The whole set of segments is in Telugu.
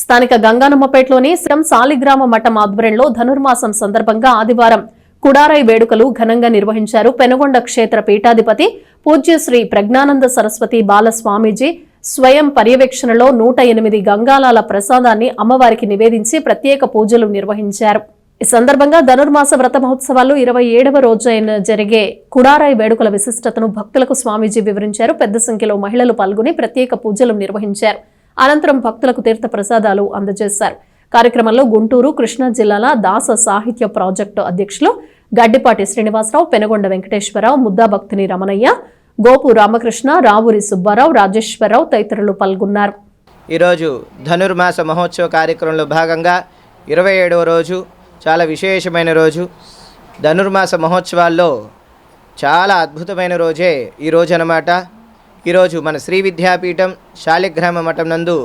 స్థానిక గంగానమ్మపేటలోని శ్రం సాలిగ్రామ మఠం ఆధ్వర్యంలో ధనుర్మాసం సందర్భంగా ఆదివారం కుడారై వేడుకలు ఘనంగా నిర్వహించారు. పెనుగొండ క్షేత్ర పీఠాధిపతి పూజ్య శ్రీ ప్రజ్ఞానంద సరస్వతి బాలస్వామీజీ స్వయం పర్యవేక్షణలో నూట ఎనిమిది గంగాలాల ప్రసాదాన్ని అమ్మవారికి నివేదించి ప్రత్యేక పూజలు నిర్వహించారు. ఈ సందర్భంగా ధనుర్మాస వ్రత మహోత్సవాలు ఇరవై ఏడవ రోజైన జరిగే కుడారాయి వేడుకల విశిష్టతను భక్తులకు స్వామీజీ వివరించారు. పెద్ద సంఖ్యలో మహిళలు పాల్గొని ప్రత్యేక పూజలు నిర్వహించారు. అనంతరం భక్తులకు తీర్థ ప్రసాదాలు అందజేశారు. కార్యక్రమంలో గుంటూరు కృష్ణా జిల్లాల దాస సాహిత్య ప్రాజెక్టు అధ్యక్షులు గడ్డిపాటి శ్రీనివాసరావు పెనగొండ వెంకటేశ్వరరావు ముద్దా భక్తిని రమణయ్య గోపు రామకృష్ణ రావురి సుబ్బారావు రాజేశ్వరరావు తదితరులు పాల్గొన్నారు. ఈరోజు ధనుర్మాస మహోత్సవ కార్యక్రమంలో భాగంగా ఇరవై ఏడవ రోజు చాలా విశేషమైన రోజు. ధనుర్మాస మహోత్సవాల్లో చాలా అద్భుతమైన రోజే ఈ రోజు అన్నమాట ఈరోజు మన శ్రీ విద్యాపీఠం శాలిగ్రామ మఠం నందు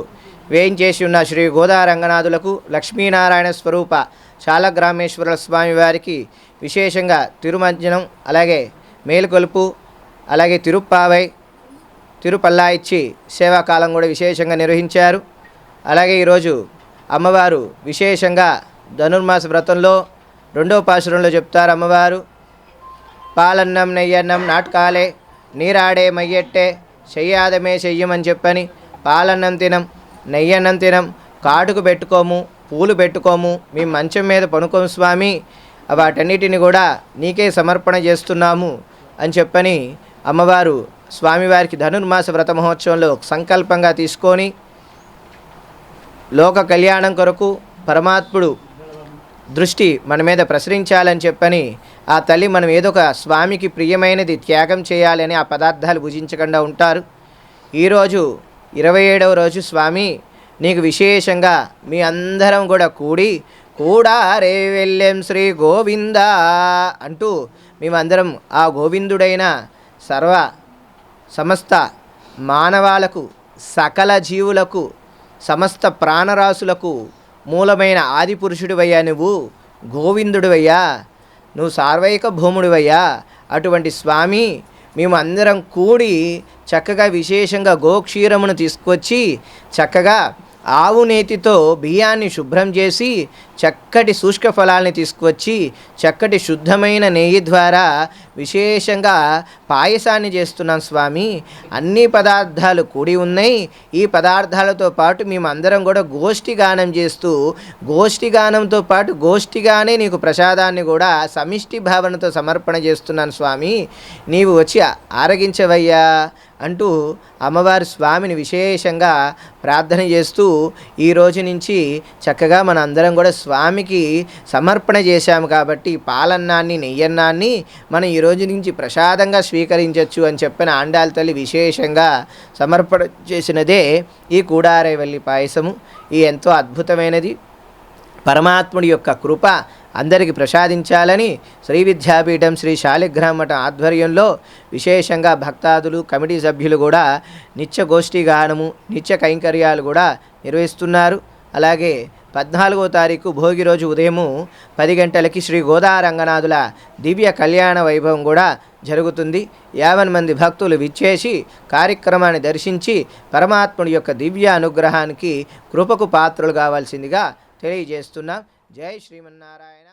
వేయించేసి ఉన్న శ్రీ గోదా రంగనాథులకు లక్ష్మీనారాయణ స్వరూప శాలగ్రామేశ్వర స్వామి వారికి విశేషంగా తిరుమంజనం అలాగే మేలుకొలుపు అలాగే తిరుప్పావై తిరుపల్లా ఇచ్చి సేవాకాలం కూడా విశేషంగా నిర్వహించారు. అలాగే ఈరోజు అమ్మవారు విశేషంగా ధనుర్మాస వ్రతంలో రెండవ పాసురంలో చెప్తారు అమ్మవారు. పాలన్నం నెయ్యన్నం నాటకాలే నీరాడే మయ్యెట్టే చెయ్యాదమే చెయ్యమని చెప్పని పాలన్నం తినం నెయ్యన్నం తినం కాటుకు పెట్టుకోము పూలు పెట్టుకోము మీ మంచం మీద పనుకోము స్వామి వాటన్నిటిని కూడా నీకే సమర్పణ చేస్తున్నాము అని చెప్పని అమ్మవారు స్వామివారికి ధనుర్మాస వ్రత మహోత్సవంలో సంకల్పంగా తీసుకొని లోక కళ్యాణం కొరకు పరమాత్ముడు దృష్టి మన మీద ప్రసరించాలని చెప్పని ఆ తల్లి మనం ఏదో ఒక స్వామికి ప్రియమైనది త్యాగం చేయాలని ఆ పదార్థాలు భుజించకుండా ఉంటారు. ఈరోజు ఇరవై ఏడవ రోజు స్వామి నీకు విశేషంగా మీ అందరం కూడా కూడి కూడా రే వెళ్ళెం శ్రీ గోవింద అంటూ మేమందరం ఆ గోవిందుడైన సర్వ సమస్త మానవాలకు సకల జీవులకు సమస్త ప్రాణరాశులకు మూలమైన ఆది పురుషుడివయ్యా నువ్వు గోవిందుడివయ్యా. నువ్వు సార్వైక భూముడివయ్యా. అటువంటి స్వామి మేమందరం కూడి చక్కగా విశేషంగా గోక్షీరమును తీసుకొచ్చి చక్కగా ఆవు నేతితో బియ్యాన్ని శుభ్రం చేసి చక్కటి శుష్క ఫలాల్ని తీసుకువచ్చి చక్కటి శుద్ధమైన నెయ్యి ద్వారా విశేషంగా పాయసాన్ని చేస్తున్నాం స్వామి. అన్ని పదార్థాలు కూడి ఉన్నాయి. ఈ పదార్థాలతో పాటు మేము అందరం కూడా గోష్ఠి గానం చేస్తూ గోష్ఠి గానంతో పాటు గోష్ఠిగానే నీకు ప్రసాదాన్ని కూడా సమిష్టి భావనతో సమర్పణ చేస్తున్నాను స్వామి. నీవు వచ్చి ఆరగించవయ్యా అంటూ అమ్మవారి స్వామిని విశేషంగా ప్రార్థన చేస్తూ ఈ రోజు నుంచి చక్కగా మన అందరం కూడా స్వామికి సమర్పణ చేశాము కాబట్టి పాలన్నాన్ని నెయ్యన్నాన్ని మనం ఈ రోజు నుంచి ప్రసాదంగా స్వీకరించవచ్చు అని చెప్పిన ఆండాల తల్లి విశేషంగా సమర్పణ చేసినదే ఈ కూడారేవల్లి పాయసము. ఈ ఎంతో అద్భుతమైనది. పరమాత్ముడి యొక్క కృప అందరికి ప్రసాదించాలని శ్రీ విద్యాపీఠం శ్రీ శాలిగ్రామ మఠం ఆధ్వర్యంలో విశేషంగా భక్తాదులు కమిటీ సభ్యులు కూడా నిత్య గోష్ఠీ గానము నిత్య కైంకర్యాలు కూడా నిర్వహిస్తున్నారు. అలాగే పద్నాలుగో తారీఖు భోగి రోజు ఉదయము పది గంటలకి శ్రీ గోదా రంగనాథుల దివ్య కళ్యాణ వైభవం కూడా జరుగుతుంది. యావన్ మంది భక్తులు విచ్చేసి కార్యక్రమాన్ని దర్శించి పరమాత్ముడి యొక్క దివ్య అనుగ్రహానికి కృపకు పాత్రలు కావాల్సిందిగా తెలియజేస్తున్నాం. జై శ్రీమన్నారాయణ.